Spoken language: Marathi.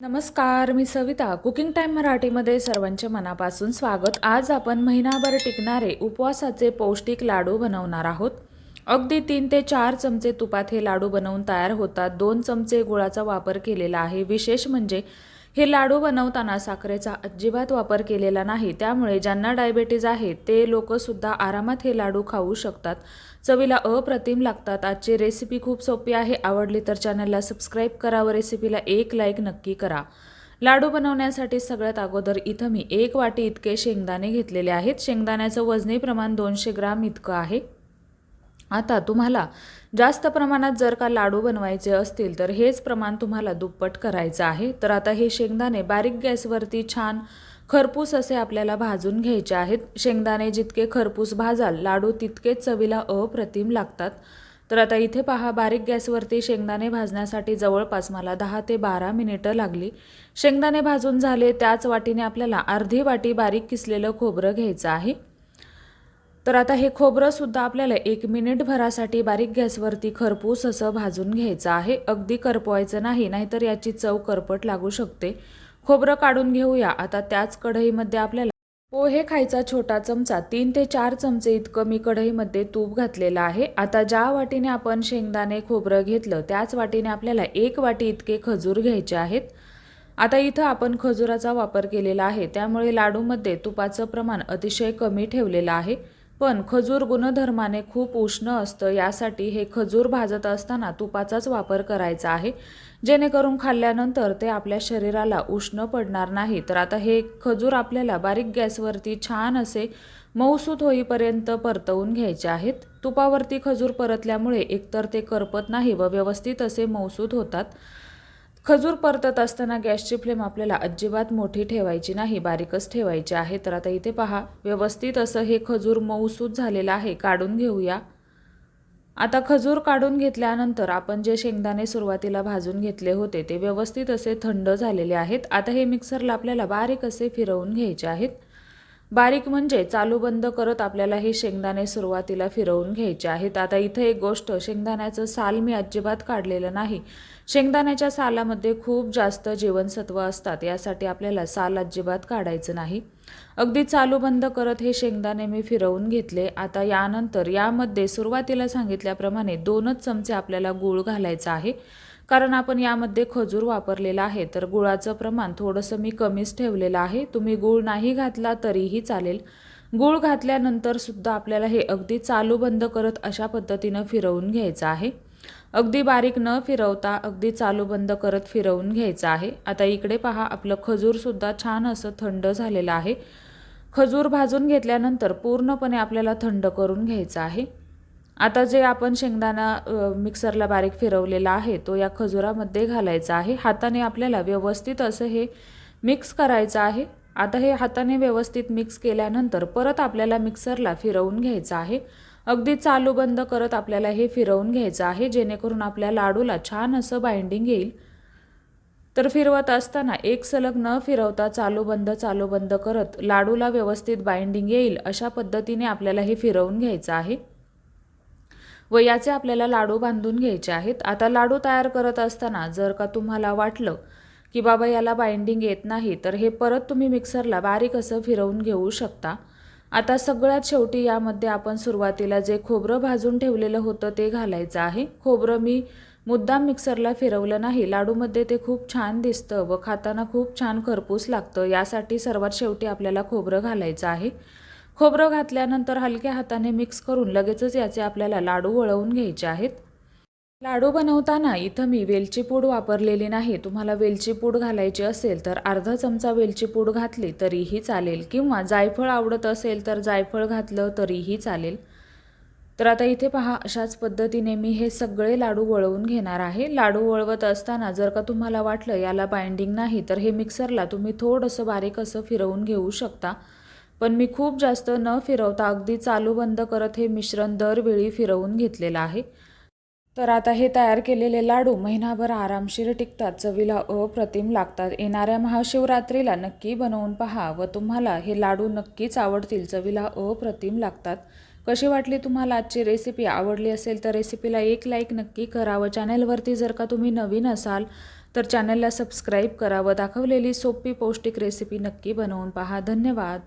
नमस्कार मी सविता. कुकिंग टाईम मराठीमध्ये सर्वांचे मनापासून स्वागत. आज आपण महिनाभर टिकणारे उपवासाचे पौष्टिक लाडू बनवणार आहोत. अगदी तीन ते चार चमचे तुपात हे लाडू बनवून तयार होतात. दोन चमचे गुळाचा वापर केलेला आहे. विशेष म्हणजे हे लाडू बनवताना साखरेचा अजिबात वापर केलेला नाही. त्यामुळे ज्यांना डायबेटीज आहे ते लोकसुद्धा आरामात हे लाडू खाऊ शकतात. चवीला अप्रतिम लागतात. आजची रेसिपी खूप सोपी आहे. आवडली तर चॅनलला सबस्क्राईब करा व रेसिपीला एक लाईक नक्की करा. लाडू बनवण्यासाठी सगळ्यात अगोदर इथं मी एक वाटी इतके शेंगदाणे घेतलेले आहेत. शेंगदाण्याचं वजनी प्रमाण दोनशे ग्राम इतकं आहे. आता तुम्हाला जास्त प्रमाणात जर का लाडू बनवायचे असतील तर हेच प्रमाण तुम्हाला दुप्पट करायचं आहे. तर आता हे शेंगदाणे बारीक गॅसवरती छान खरपूस असे आपल्याला भाजून घ्यायचे आहेत. शेंगदाणे जितके खरपूस भाजाल लाडू तितकेच चवीला अप्रतिम लागतात. तर आता इथे पहा बारीक गॅसवरती शेंगदाणे भाजण्यासाठी जवळपास मला दहा ते बारा मिनिटं लागली. शेंगदाणे भाजून झाले त्याच वाटीने आपल्याला अर्धी वाटी बारीक किसलेलं खोबरं घ्यायचं आहे. तर आता हे खोबरंसुद्धा आपल्याला एक मिनिटभरासाठी बारीक गॅसवरती खरपूस असं भाजून घ्यायचं आहे. अगदी करपवायचं नाही नाहीतर याची चव करपट लागू शकते. खोबरं काढून घेऊया. आता त्याच कढईमध्ये आपल्याला पोहे खायचा छोटा चमचा तीन ते चार चमचे इतकं मी कढईमध्ये तूप घातलेलं आहे. आता ज्या वाटीने आपण शेंगदाणे खोबरं घेतलं त्याच वाटीने आपल्याला एक वाटी इतके खजूर घ्यायचे आहेत. आता इथं आपण खजुराचा वापर केलेला आहे. त्यामुळे लाडूमध्ये तुपाचं प्रमाण अतिशय कमी ठेवलेलं आहे. पण खजूर गुणधर्माने खूप उष्ण असतं यासाठी हे खजूर भाजत असताना तुपाचाच वापर करायचा आहे. जेणेकरून खाल्ल्यानंतर ते आपल्या शरीराला उष्ण पडणार नाही. तर आता हे खजूर आपल्याला बारीक गॅसवरती छान असे मऊसूत होईपर्यंत परतवून घ्यायचे आहेत. तुपावरती खजूर परतल्यामुळे एकतर ते करपत नाही व व्यवस्थित असे मऊसूत होतात. खजूर परतत असताना गॅसची फ्लेम आपल्याला अजिबात मोठी ठेवायची नाही बारीकच ठेवायची आहे. तर आता इथे पहा व्यवस्थित असं हे खजूर मऊसूत झालेलं आहे काढून घेऊया. आता खजूर काढून घेतल्यानंतर आपण जे शेंगदाणे सुरुवातीला भाजून घेतले होते ते व्यवस्थित असे थंड झालेले आहेत. आता हे मिक्सरला आपल्याला बारीक असे फिरवून घ्यायचे आहेत. बारीक म्हणजे चालू बंद करत आपल्याला हे शेंगदाणे सुरुवातीला फिरवून घ्यायचे आहेत. आता इथं एक गोष्ट शेंगदाण्याचं साल मी अजिबात काढलेलं नाही. शेंगदाण्याच्या सालामध्ये खूप जास्त जीवनसत्व असतात यासाठी आपल्याला साल अजिबात काढायचं नाही. अगदी चालू बंद करत हे शेंगदाणे मी फिरवून घेतले. आता यानंतर यामध्ये सुरुवातीला सांगितल्याप्रमाणे दोनच चमचे आपल्याला गूळ घालायचा आहे. कारण आपण यामध्ये खजूर वापरलेला आहे तर गुळाचं प्रमाण थोडंसं मी कमीच ठेवलेलं आहे. तुम्ही गूळ नाही घातला तरीही चालेल. गूळ घातल्यानंतर सुद्धा आपल्याला हे अगदी चालू बंद करत अशा पद्धतीनं फिरवून घ्यायचं आहे. अगदी बारीक न फिरवता अगदी चालू बंद करत फिरवून घ्यायचं आहे. आता इकडे पहा आपलं खजूरसुद्धा छान असं थंड झालेलं आहे. खजूर भाजून घेतल्यानंतर पूर्णपणे आपल्याला थंड करून घ्यायचं आहे. आता जे आपण शेंगदाणा मिक्सरला बारीक फिरवलेला आहे तो या खजुरामध्ये घालायचा आहे. हाताने आपल्याला व्यवस्थित असं हे मिक्स करायचं आहे. आता हे हाताने व्यवस्थित मिक्स केल्यानंतर परत आपल्याला मिक्सरला फिरवून घ्यायचं आहे. अगदी चालू बंद करत आपल्याला हे फिरवून घ्यायचं आहे जेणेकरून आपल्या लाडूला छान असं बाइंडिंग येईल. तर फिरवत असताना एक सलग न फिरवता चालू बंद चालू बंद करत लाडूला व्यवस्थित बाइंडिंग येईल अशा पद्धतीने आपल्याला हे फिरवून घ्यायचं आहे. व याचे आपल्याला लाडू बांधून घ्यायचे आहेत. आता लाडू तयार करत असताना जर का तुम्हाला वाटलं की बाबा याला बाइंडिंग येत नाही तर हे परत तुम्ही मिक्सरला बारीक असं फिरवून घेऊ शकता. आता सगळ्यात शेवटी यामध्ये आपण सुरुवातीला जे खोबरं भाजून ठेवलेलं होतं ते घालायचं आहे. खोबरं मी मुद्दाम मिक्सरला फिरवलं नाही. लाडूमध्ये ते खूप छान दिसतं व खाताना खूप छान खरपूस लागतं. यासाठी सर्वात शेवटी आपल्याला खोबरं घालायचं आहे. खोबरं घातल्यानंतर हलक्या हाताने मिक्स करून लगेचच याचे आपल्याला लाडू वळवून घ्यायचे आहेत. लाडू बनवताना इथं मी वेलची पूड वापरलेली नाही. तुम्हाला वेलची पूड घालायची असेल तर अर्धा चमचा वेलची पूड घातली तरीही चालेल किंवा जायफळ आवडत असेल तर जायफळ घातलं तरीही चालेल. तर आता इथे पहा अशाच पद्धतीने मी हे सगळे लाडू वळवून घेणार आहे. लाडू वळवत असताना जर का तुम्हाला वाटलं याला बाइंडिंग नाही तर हे मिक्सरला तुम्ही थोडंसं बारीक असं फिरवून घेऊ शकता. पण मी खूप जास्त न फिरवता अगदी चालू बंद करत हे मिश्रण दरवेळी फिरवून घेतलेलं आहे. तर आता हे तयार केलेले लाडू महिनाभर आरामशीर टिकतात चवीला अप्रतिम लागतात. येणाऱ्या महाशिवरात्रीला नक्की बनवून पहा व तुम्हाला हे लाडू नक्कीच आवडतील चवीला अप्रतिम लागतात. कशी वाटली तुम्हाला आजची रेसिपी आवडली असेल तर रेसिपीला एक लाईक नक्की करा व चॅनलवरती जर का तुम्ही नवीन असाल तर चॅनलला सबस्क्राईब करा व दाखवलेली सोपी पौष्टिक रेसिपी नक्की बनवून पहा. धन्यवाद!